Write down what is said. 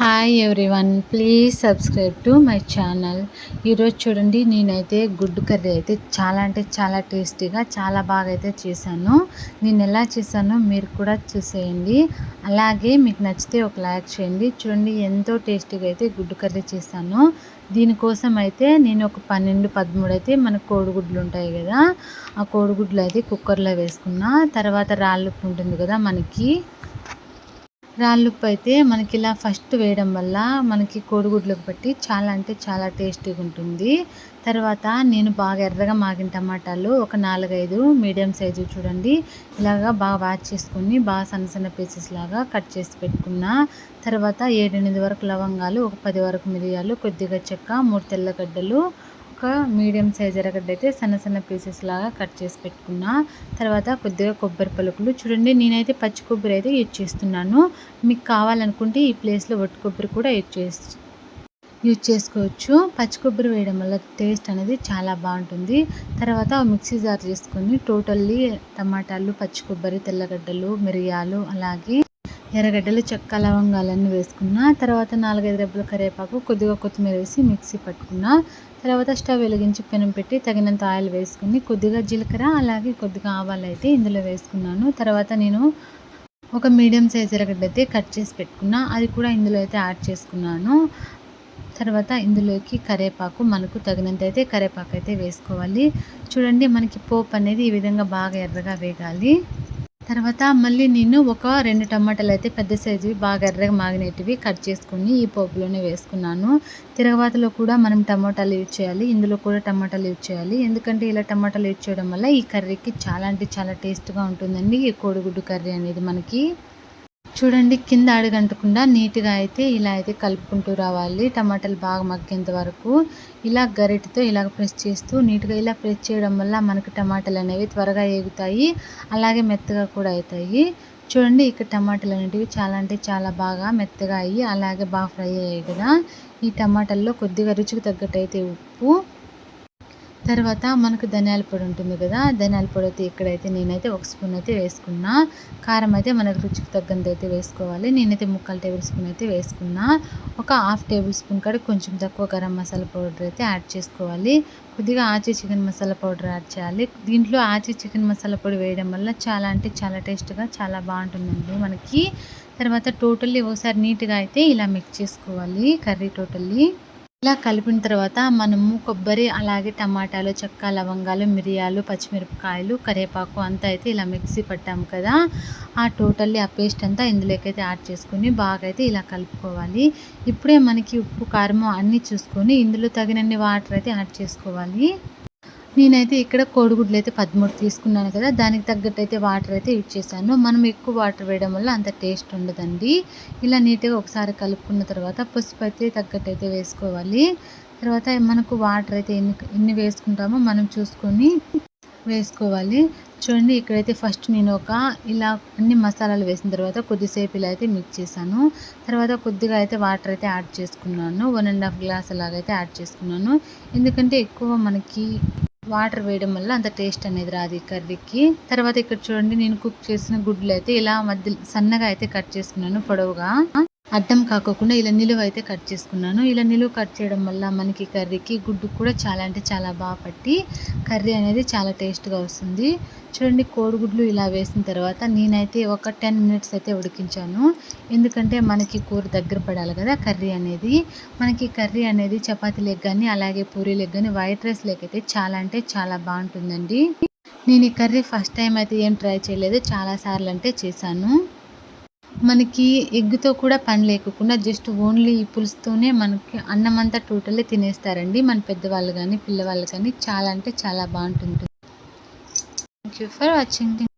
Hi everyone please subscribe to my channel ఈరోజు చూడండి నేనైతే గుడ్డు కర్రీ అయితే చాలా అంటే చాలా టేస్టీగా చాలా బాగా అయితే చేశాను. నేను ఎలా చేశానో మీరు కూడా చూసేయండి. అలాగే మీకు నచ్చితే ఒక లైక్ చేయండి. చూడండి ఎంతో టేస్టీగా అయితే గుడ్డు కర్రీ చేశాను. దీనికోసం అయితే నేను ఒక పన్నెండు పదమూడు అయితే మన కోడిగుడ్లు ఉంటాయి కదా ఆ కోడిగుడ్లు అయితే కుక్కర్లో వేసుకున్నా. తర్వాత రాళ్ళు ఉంటుంది కదా మనకి. రాళ్ళుప్పు అయితే మనకి ఇలా ఫస్ట్ వేయడం వల్ల మనకి కోడిగుడ్లకు బట్టి చాలా అంటే చాలా టేస్టీగా ఉంటుంది. తర్వాత నేను బాగా ఎర్రగా మాగిన టమాటాలు ఒక నాలుగైదు మీడియం సైజు చూడండి. ఇలాగా బాగా వాచ్ చేసుకొని బాగా సన్న సన్న పీసెస్ లాగా కట్ చేసి పెట్టుకున్న. తర్వాత ఏడెనిమిది వరకు లవంగాలు ఒక పది వరకు మిరియాలు కొద్దిగా చెక్క మూడు తెల్లగడ్డలు ఒక మీడియం సైజ్ ఎర్రగడ్డ అయితే సన్న సన్న పీసెస్ లాగా కట్ చేసి పెట్టుకున్నా తర్వాత కొద్దిగా కొబ్బరి పలుకులు. చూడండి నేనైతే పచ్చి కొబ్బరి అయితే యూజ్ చేస్తున్నాను. మీకు కావాలనుకుంటే ఈ ప్లేస్లో ఒట్టి కొబ్బరి కూడా యూజ్ చేసి యూజ్ చేసుకోవచ్చు. పచ్చి కొబ్బరి వేయడం వల్ల టేస్ట్ అనేది చాలా బాగుంటుంది. తర్వాత మిక్సీ జార్ చేసుకొని టోటల్లీ టమాటాలు పచ్చి కొబ్బరి తెల్లగడ్డలు మిరియాలు అలాగే ఎర్రగడ్డలు చెక్క లవంగాలన్నీ వేసుకున్న తర్వాత నాలుగైదు రెబ్బల కరివేపాకు కొద్దిగా కొత్తిమీర వేసి మిక్సీ పట్టుకున్న తర్వాత స్టవ్ వెలిగించి పెనం పెట్టి తగినంత ఆయిల్ వేసుకుని కొద్దిగా జీలకర్ర అలాగే కొద్దిగా ఆవాలు అయితే ఇందులో వేసుకున్నాను. తర్వాత నేను ఒక మీడియం సైజ్ ఎర్రగడ్డ అయితే కట్ చేసి పెట్టుకున్న అది కూడా ఇందులో అయితే యాడ్ చేసుకున్నాను. తర్వాత ఇందులోకి కరేపాకు మనకు తగినంత అయితే కరేపాకు అయితే వేసుకోవాలి. చూడండి మనకి పోపు అనేది ఈ విధంగా బాగా ఎర్రగా వేగాలి. తర్వాత మళ్ళీ నేను ఒక రెండు టమాటాలు అయితే పెద్ద సైజువి బాగా ఎర్రగా మాగినటివి కట్ చేసుకుని ఈ పోపులోనే వేసుకున్నాను. తిరగబాతలో కూడా మనం టమాటాలు యూజ్ చేయాలి ఇందులో కూడా టమాటాలు యూజ్ చేయాలి. ఎందుకంటే ఇలా టమాటాలు యూజ్ చేయడం వల్ల ఈ కర్రీకి చాలా అంటే చాలా టేస్ట్గా ఉంటుందండి ఈ కోడిగుడ్డు కర్రీ అనేది మనకి. చూడండి కింద అడుగంటకుండా నీట్గా అయితే ఇలా అయితే కలుపుకుంటూ రావాలి. టమాటాలు బాగా మగ్గేంత వరకు ఇలా గరిటతో ఇలా ప్రెస్ చేస్తూ నీట్గా ఇలా ప్రెస్ చేయడం వల్ల మనకు టమాటాలు అనేవి త్వరగా ఏగుతాయి అలాగే మెత్తగా కూడా అవుతాయి. చూడండి ఇక్కడ టమాటాలు అనేటివి చాలా అంటే చాలా బాగా మెత్తగా అయ్యి అలాగే బాగా ఫ్రై అయ్యాయి కదా. ఈ టమాటాల్లో కొద్దిగా రుచికి తగ్గట్టు అయితే ఉప్పు తర్వాత మనకు ధనియాల పొడి ఉంటుంది కదా ధనియాల పొడి అయితే ఇక్కడైతే నేనైతే ఒక స్పూన్ అయితే వేసుకున్నా. కారం అయితే మనకు రుచికి తగ్గంత అయితే వేసుకోవాలి. నేనైతే ముక్కలు టేబుల్ స్పూన్ అయితే వేసుకున్నా. ఒక హాఫ్ టేబుల్ స్పూన్ కాడ కొంచెం తక్కువ గరం మసాలా పౌడర్ అయితే యాడ్ చేసుకోవాలి. కొద్దిగా ఆచి చికెన్ మసాలా పౌడర్ యాడ్ చేయాలి. దీంట్లో ఆచి చికెన్ మసాలా పొడి వేయడం వల్ల చాలా అంటే చాలా టేస్ట్గా చాలా బాగుంటుందండి మనకి. తర్వాత టోటల్లీ ఒకసారి నీట్గా అయితే ఇలా మిక్స్ చేసుకోవాలి కర్రీ టోటల్లీ. ఇలా కలిపిన తర్వాత మనము కొబ్బరి అలాగే టమాటాలు చెక్క లవంగాలు మిరియాలు పచ్చిమిరపకాయలు కరివేపాకు అంతా అయితే ఇలా మిక్సీ పట్టాము కదా. ఆ టోటల్లీ ఆ పేస్ట్ అంతా ఇందులోకి అయితే యాడ్ చేసుకొని బాగా అయితే ఇలా కలుపుకోవాలి. ఇప్పుడే మనకి ఉప్పు కారం అన్నీ చూసుకొని ఇందులో తగినన్ని వాటర్ అయితే యాడ్ చేసుకోవాలి. నేనైతే ఇక్కడ కోడిగుడ్లు అయితే పదమూడు తీసుకున్నాను కదా దానికి తగ్గట్టు అయితే వాటర్ అయితే యూజ్ చేశాను. మనం ఎక్కువ వాటర్ వేయడం వల్ల అంత టేస్ట్ ఉండదండి. ఇలా నీట్గా ఒకసారి కలుపుకున్న తర్వాత పసుపు అయితే తగ్గట్టు అయితే వేసుకోవాలి. తర్వాత మనకు వాటర్ అయితే ఎన్ని ఎన్ని వేసుకుంటామో మనం చూసుకొని వేసుకోవాలి. చూడండి ఇక్కడైతే ఫస్ట్ నేను ఒక ఇలా అన్ని మసాలాలు వేసిన తర్వాత కొద్దిసేపు ఇలా అయితే మిక్స్ చేశాను. తర్వాత కొద్దిగా అయితే వాటర్ అయితే యాడ్ చేసుకున్నాను. వన్ అండ్ హాఫ్ గ్లాస్ అలాగైతే యాడ్ చేసుకున్నాను. ఎందుకంటే ఎక్కువ మనకి వాటర్ వేయడం వల్ల అంత టేస్ట్ అనేది రాదు ఈ కర్రీకి. తర్వాత ఇక్కడ చూడండి నేను కుక్ చేసిన గుడ్లు అయితే ఇలా మధ్య సన్నగా అయితే కట్ చేసుకున్నాను పొడవుగా. అడ్డం కాకోకుండా ఇలా నిలువ అయితే కట్ చేసుకున్నాను. ఇలా నిలువ కట్ చేయడం వల్ల మనకి కర్రీకి గుడ్డు కూడా చాలా అంటే చాలా బాగా పట్టి కర్రీ అనేది చాలా టేస్ట్గా వస్తుంది. చూడండి కోడిగుడ్లు ఇలా వేసిన తర్వాత నేనైతే ఒక టెన్ మినిట్స్ అయితే ఉడికించాను. ఎందుకంటే మనకి కూర దగ్గర పడాలి కదా కర్రీ అనేది. మనకి కర్రీ అనేది చపాతీ లెగ్ కానీ అలాగే పూరీ లెగ్ కానీ వైట్ రైస్ లెగ్ అయితే చాలా అంటే చాలా బాగుంటుందండి. నేను ఈ కర్రీ ఫస్ట్ టైం అయితే ఏం ట్రై చేయలేదు. చాలాసార్లు అంటే చేశాను. మనకి ఎగ్గుతో కూడా పని లేకుండా జస్ట్ ఓన్లీ ఈ పులుసుతోనే మనకి అన్నం అంతా టోటల్లీ తినేస్తారండి. మన పెద్దవాళ్ళు కానీ పిల్లవాళ్ళు కానీ చాలా అంటే చాలా బాగుంటుంది థ్యాంక్ యూ ఫర్ వాచింగ్